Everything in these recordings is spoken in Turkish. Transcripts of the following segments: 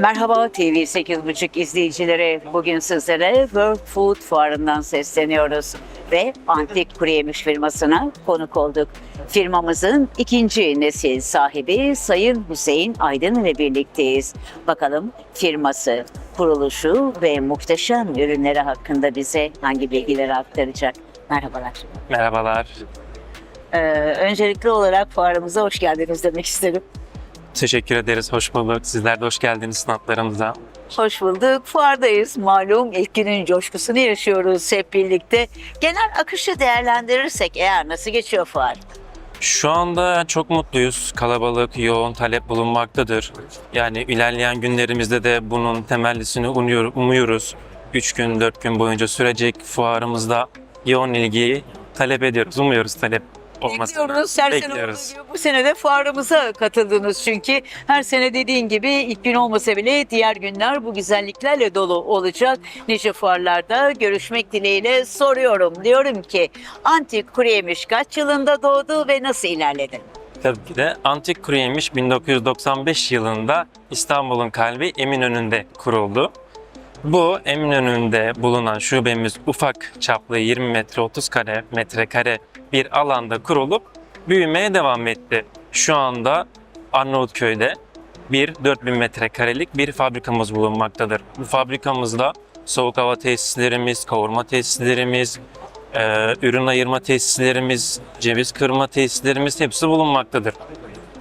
Merhaba TV 8.5 izleyicileri. Bugün sizlere World Food Fuarı'ndan sesleniyoruz ve Antik Kuru Yemiş firmasına konuk olduk. Firmamızın ikinci nesil sahibi Sayın Hüseyin Aydın ile birlikteyiz. Bakalım firması, kuruluşu ve muhteşem ürünleri hakkında bize hangi bilgileri aktaracak? Merhabalar. Merhabalar. Ee, öncelikli olarak fuarımıza hoş geldiniz demek isterim. Teşekkür ederiz. Hoş bulduk. Sizler de hoş geldiniz sınavlarımıza. Hoş bulduk. Fuardayız. Malum ilk günün coşkusunu yaşıyoruz hep birlikte. Genel akışı değerlendirirsek eğer nasıl geçiyor fuar? Şu anda çok mutluyuz. Kalabalık, yoğun talep bulunmaktadır. Yani ilerleyen günlerimizde de bunun temellisini umuyor- umuyoruz. 3 gün, 4 gün boyunca sürecek fuarımızda yoğun ilgiyi talep ediyoruz. Umuyoruz talep olmasını. Bekliyoruz. Her sene Bekliyoruz. gibi bu sene de fuarımıza katıldınız çünkü her sene dediğin gibi ilk gün olmasa bile diğer günler bu güzelliklerle dolu olacak. Nice fuarlarda görüşmek dileğiyle soruyorum. Diyorum ki antik kuru yemiş kaç yılında doğdu ve nasıl ilerledi? Tabii ki de Antik Kuru Yemiş 1995 yılında İstanbul'un kalbi Eminönü'nde kuruldu. Bu Eminönü'nde bulunan şubemiz ufak çaplı 20 metre 30 kare metrekare bir alanda kurulup büyümeye devam etti. Şu anda Arnavutköy'de bir 4000 metrekarelik bir fabrikamız bulunmaktadır. Bu fabrikamızda soğuk hava tesislerimiz, kavurma tesislerimiz, e, ürün ayırma tesislerimiz, ceviz kırma tesislerimiz hepsi bulunmaktadır.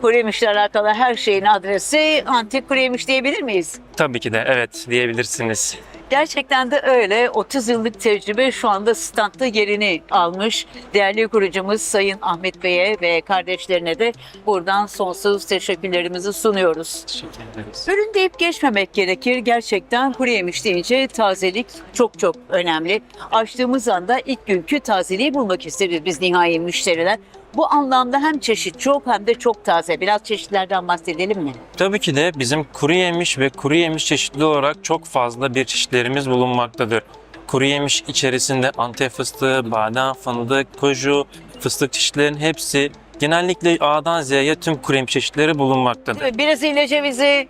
Kuru yemişle alakalı her şeyin adresi antik kuru yemiş diyebilir miyiz? Tabii ki de evet diyebilirsiniz. Gerçekten de öyle. 30 yıllık tecrübe şu anda standta yerini almış. Değerli kurucumuz Sayın Ahmet Bey'e ve kardeşlerine de buradan sonsuz teşekkürlerimizi sunuyoruz. Teşekkür ederiz. Ürün deyip geçmemek gerekir. Gerçekten kuru yemiş deyince tazelik çok çok önemli. Açtığımız anda ilk günkü tazeliği bulmak isteriz biz nihai müşteriler. Bu anlamda hem çeşit çok hem de çok taze. Biraz çeşitlerden bahsedelim mi? Tabii ki de bizim kuru yemiş ve kuru yemiş çeşitli olarak çok fazla bir çeşitlerimiz bulunmaktadır. Kuru yemiş içerisinde antep fıstığı, badem, fındık, koju, fıstık çeşitlerinin hepsi genellikle A'dan Z'ye tüm kuru yemiş çeşitleri bulunmaktadır. Brezilya cevizi,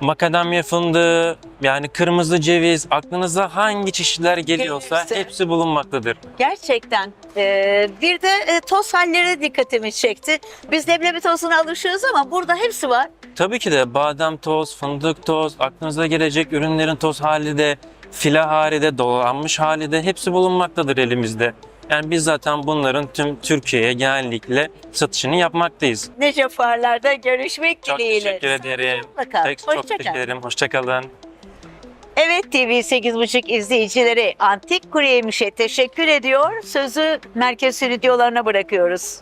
Makadamya fındığı, yani kırmızı ceviz, aklınıza hangi çeşitler geliyorsa Gelirse. hepsi bulunmaktadır. Gerçekten. Ee, bir de e, toz halleri dikkatimi çekti. Biz leblebi tozuna alışıyoruz ama burada hepsi var. Tabii ki de badem toz, fındık toz, aklınıza gelecek ürünlerin toz hali de, fila hali de, dolanmış hali de hepsi bulunmaktadır elimizde. Yani biz zaten bunların tüm Türkiye'ye genellikle satışını yapmaktayız. Nice fuarlarda görüşmek Çok dileğiyle. teşekkür ederim. Çok Hoşça teşekkür ederim. Hoşçakalın. Evet TV 8.5 izleyicileri Antik Kuru Yemiş'e teşekkür ediyor. Sözü merkez stüdyolarına bırakıyoruz.